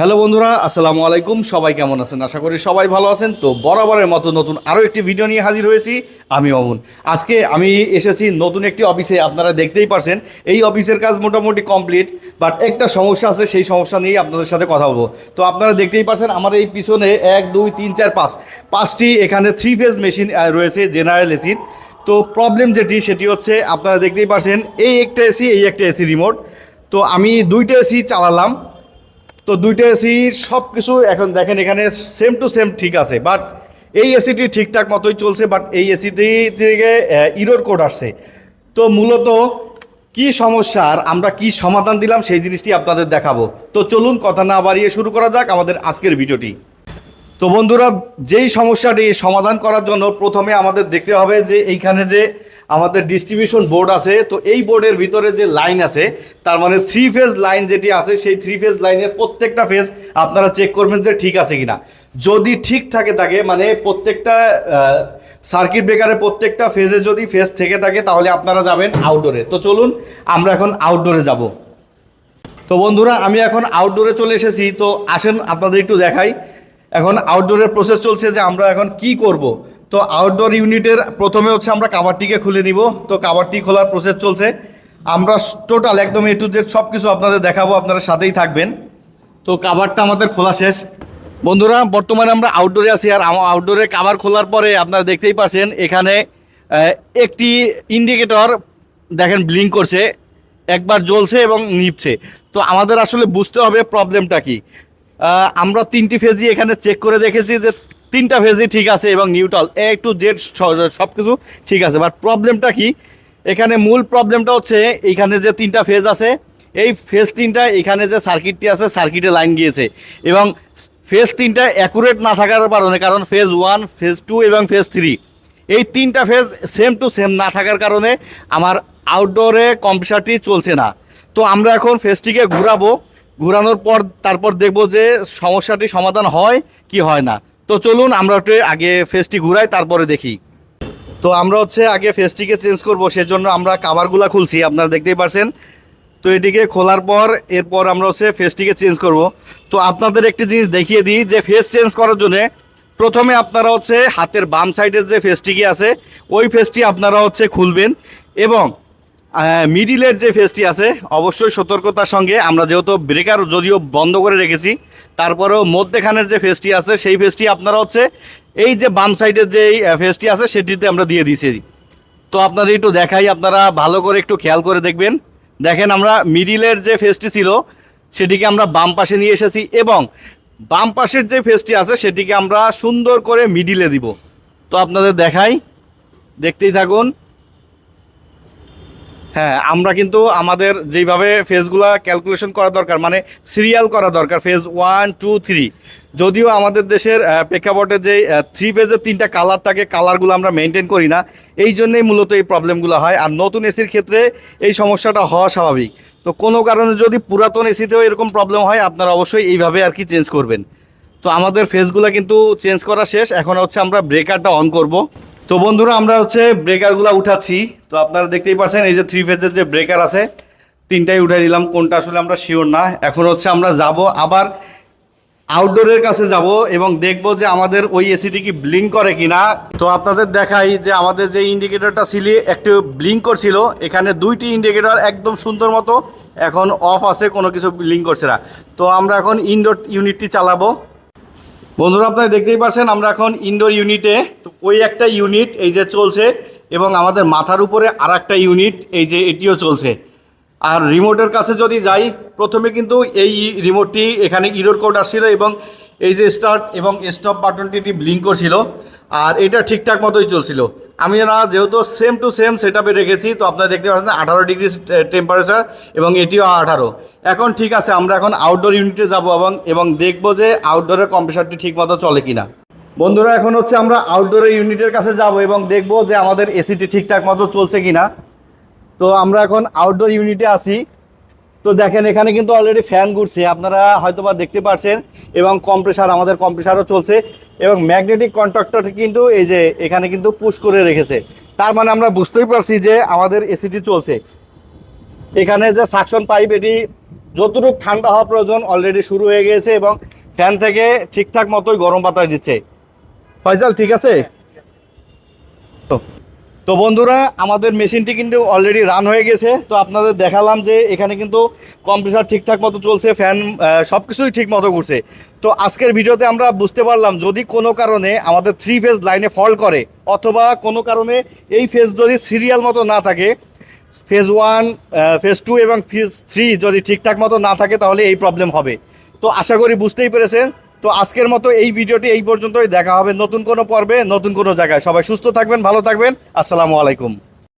Hello বন্ধুরা, আসসালামু আলাইকুম। সবাই কেমন আছেন? আশা করি সবাই ভালো আছেন। তো বরাবরের মতো নতুন আরও একটি ভিডিও নিয়ে হাজির হয়েছি আমি অমন। আজকে আমি এসেছি নতুন একটি অফিসে আপনারা দেখতেই পারছেন। এই অফিসের কাজ মোটামুটি কমপ্লিট বাট একটা সমস্যা আছে, সেই সমস্যা নিয়েই আপনাদের সাথে কথা বলব। তো আপনারা দেখতেই পারছেন, আমার এই পিছনে এক, দুই, তিন, চার, পাঁচ। পাঁচটি এখানে থ্রি ফেজ মেশিন রয়েছে জেনারেল এসির তো প্রবলেম যেটি, সেটি হচ্ছে, আপনারা দেখতেই পারছেন, এই একটা এসি এই একটা এসি রিমোট তো আমি দুইটা এসি চালালাম। তো দুইটা এসির সব কিছু এখন দেখেন এখানে সেম টু সেম ঠিক আছে বাট এই এসিটি ঠিকঠাক মতোই চলছে বাট এই এসিটি থেকে ইরোর কোড আসছে। তো মূলত কি সমস্যার আমরা কি সমাধান দিলাম সেই জিনিসটি আপনাদের দেখাবো। তো চলুন কথা না বাড়িয়ে শুরু করা যাক আমাদের আজকের ভিডিওটি। তো বন্ধুরা, যেই সমস্যাটি সমাধান করার জন্য প্রথমে আমাদের দেখতে হবে যে এইখানে যে আমাদের ডিস্ট্রিবিউশন বোর্ড আছে, তো এই বোর্ডের ভিতরে যে লাইন আছে, তার মানে থ্রি ফেজ লাইন যেটি আছে, সেই থ্রি ফেজ লাইনের প্রত্যেকটা ফেজ আপনারা চেক করবেন যে ঠিক আছে কিনা। যদি ঠিক থাকে থাকে মানে প্রত্যেকটা সার্কিট ব্রেকারের প্রত্যেকটা ফেজে যদি ফেজ থেকে থাকে, তাহলে আপনারা যাবেন আউটডোরে তো চলুন, আমরা এখন আউটডোরে যাব। তো বন্ধুরা, আমি এখন আউটডোরে চলে এসেছি, তো আসেন আপনাদের একটু দেখাই। এখন আউটডোরের প্রসেস চলছে যে আমরা এখন কি করব। তো আউটডোর ইউনিটের প্রথমে হচ্ছে আমরা কাভারটিকে খুলে নিব। তো কাভারটি খোলার প্রসেস চলছে। আমরা টোটাল একদম এ টু জেড সব কিছু আপনাদের দেখাবো, আপনারা সাথেই থাকবেন। তো কাভারটা আমাদের খোলা শেষ। বন্ধুরা, বর্তমানে আমরা আউটডোরে আছি আর আউটডোরে কাভার খোলার পরে আপনারা দেখতেই পাচ্ছেন, এখানে একটি ইন্ডিকেটর দেখেন ব্লিঙ্ক করছে, একবার জ্বলছে এবং নিভছে তো আমাদের আসলে বুঝতে হবে প্রবলেমটা কি। আমরা তিনটি ফেজই এখানে চেক করে দেখেছি যে তিনটা ফেজই ঠিক আছে এবং নিউট্রাল এ টু জেড সব কিছু ঠিক আছে। বাট প্রবলেমটা কি? এখানে মূল প্রবলেমটা হচ্ছে এইখানে যে তিনটা ফেজ আছে, এই ফেজ তিনটা, এখানে যে সার্কিটটি আছে সার্কিটে লাইন গিয়েছে। এবং ফেজ তিনটা অ্যাকুরেট না থাকার কারণে, কারণ ফেজ ওয়ান ফেজ টু এবং ফেজ থ্রি এই তিনটা ফেজ সেম টু সেম না থাকার কারণে আমার আউটডোরে কম্পিউটারটি চলছে না। তো আমরা এখন ফেজটিকে ঘোরাবো। ঘোরানোর পর, তারপর দেখব যে সমস্যাটি সমাধান হয় কি হয় না। তো চলুন আমরা একটু আগে ফেসটি ঘুরাই, তারপরে দেখি। তো আমরা হচ্ছে আগে ফেসটিকে চেঞ্জ করব, সেজন্য আমরা কাভারগুলো খুলছি, আপনারা দেখতেই পারছেন। তো এটিকে খোলার পর, এরপর আমরা হচ্ছে ফেসটিকে চেঞ্জ করব। তো আপনাদের একটি জিনিস দেখিয়ে দিই, যে ফেস চেঞ্জ করার জন্য প্রথমে আপনারা হচ্ছে হাতের বাম সাইডের যে ফেসটিকে আছে, ওই ফেসটি আপনারা হচ্ছে খুলবেন এবং মিডিলের যে ফেসটি আছে, অবশ্যই সতর্কতার সঙ্গে আমরা যেহেতু ব্রেকার যদিও বন্ধ করে রেখেছি, তারপরেও মধ্যেখানের যে ফেসটি আছে, সেই ফেসটি আপনারা হচ্ছে এই যে বাম সাইডের যে ফেসটি আছে, সেটিতে আমরা দিয়ে দিয়েছি। তো আপনাদের একটু দেখাই, আপনারা ভালো করে একটু খেয়াল করে দেখবেন। দেখেন আমরা মিডিলের যে ফেসটি ছিল, সেটিকে আমরা বাম পাশে নিয়ে এসেছি এবং বাম পাশের যে ফেসটি আছে, সেটিকে আমরা সুন্দর করে মিডিলে দিব। তো আপনাদের দেখাই, দেখতেই থাকুন। হ্যাঁ আমরা কিন্তু আমাদের যেইভাবে ফেজগুলা ক্যালকুলেশন করা দরকার মানে সিরিয়াল করা দরকার, ফেজ ওয়ান টু থ্রি যদিও আমাদের দেশের প্রেক্ষাপটে যে থ্রি ফেজের তিনটা কালার থাকে কালারগুলো আমরা মেনটেন করি না, এই জন্যেই মূলত এই প্রবলেমগুলো হয়। আর নতুন এসির ক্ষেত্রে এই সমস্যাটা হওয়া স্বাভাবিক। তো কোনো কারণে যদি পুরাতন এসিতেও এরকম প্রবলেম হয়, আপনারা অবশ্যই এইভাবে আর কি চেঞ্জ করবেন। তো আমাদের ফেসগুলো কিন্তু চেঞ্জ করা শেষ। এখন হচ্ছে আমরা ব্রেকারটা অন করব। তো বন্ধুরা, আমরা হচ্ছে ব্রেকারগুলো উঠাচ্ছি। তো আপনারা দেখতেই পাচ্ছেন এই যে থ্রি ফেজের যে ব্রেকার আছে, তিনটাই উঠাই দিলাম। কোনটা আসলে আমরা শিওর না। এখন হচ্ছে আমরা যাব, আবার আউটডোরের কাছে যাব এবং দেখব যে আমাদের ওই এসিটি কি ব্লিঙ্ক করে কি না তো আপনাদের দেখাই যে আমাদের যে ইন্ডিকেটরটা ছিল, একটু ব্লিঙ্ক করছিল। এখানে দুইটি ইন্ডিকেটর একদম সুন্দর মতো এখন অফ আছে, কোনো কিছু ব্লিঙ্ক করছে না। তো আমরা এখন ইনডোর ইউনিটটি চালাবো। বন্ধুরা, আপনারা দেখতেই পাচ্ছেন, আমরা এখন ইনডোর ইউনিটে ওই একটা ইউনিট এই যে চলছে, এবং আমাদের মাথার উপরে আর একটা ইউনিট এই যে এটিও চলছে। আর রিমোটের কাছে যদি যাই, প্রথমে কিন্তু এই রিমোটটি এখানে ইরোর কোড আসছিল, এবং এই যে স্টার্ট এবং স্টপ বাটনটি ব্লিঙ্ক করছিল। আর এটা ঠিকঠাক মতোই চলছিল। আমি না যেহেতু সেম টু সেম সেট রেখেছি, তো আপনারা দেখতে পাচ্ছেন আঠারো ডিগ্রি টেম্পারেচার এবং এটিও আঠারো। এখন ঠিক আছে, আমরা এখন আউটডোর ইউনিটে যাব এবং এবং দেখব যে আউটডোরের কম্প্রেসারটি ঠিক মতো চলে কিনা। বন্ধুরা, এখন হচ্ছে আমরা আউটডোরের ইউনিটের কাছে যাব এবং দেখব যে আমাদের এসিটি ঠিকঠাক মতো চলছে কিনা। তো আমরা এখন আউটডোর ইউনিটে আছি। তো দেখেন, এখানে কিন্তু অলরেডি ফ্যান ঘুরছে। আপনারা হয়তো বা দেখতে পাচ্ছেন এবং কম্প্রেসার আমাদের কম্প্রেসারও চলছে এবং ম্যাগনেটিক কন্ট্রাক্টর কিন্তু এই যে এখানে কিন্তু পুশ করে রেখেছে। তার মানে আমরা বুঝতেই পারছি যে আমাদের এসিটি চলছে। এখানে যে সাকশন পাইপ এটি যতটুকু ঠান্ডা হওয়া প্রয়োজন অলরেডি শুরু হয়ে গিয়েছে এবং ফ্যান থেকে ঠিকঠাক মতোই গরম বাতাস দিচ্ছে। ফয়সাল, ঠিক আছে? তো বন্ধুরা, আমাদের মেশিনটি কিন্তু অলরেডি রান হয়ে গেছে। তো আপনাদের দেখালাম যে এখানে কিন্তু কম্প্রেসার ঠিকঠাক মতো চলছে ফ্যান সব কিছুই ঠিক মতো ঘুরছে। তো আজকের ভিডিওতে আমরা বুঝতে পারলাম, যদি কোনো কারণে আমাদের থ্রি ফেজ লাইনে ফল্ট করে, অথবা কোনো কারণে এই ফেজ যদি সিরিয়াল মতো না থাকে ফেজ ওয়ান ফেজ টু এবং ফেজ থ্রি যদি ঠিকঠাক মতো না থাকে, তাহলে এই প্রবলেম হবে। তো আশা করি বুঝতেই পেরেছেন। তো আজকের মতো এই ভিডিওটি এই পর্যন্তই। দেখা হবে নতুন কোনো পর্বে, নতুন কোনো জায়গায়। সবাই সুস্থ থাকবেন, ভালো থাকবেন। আসসালামু আলাইকুম।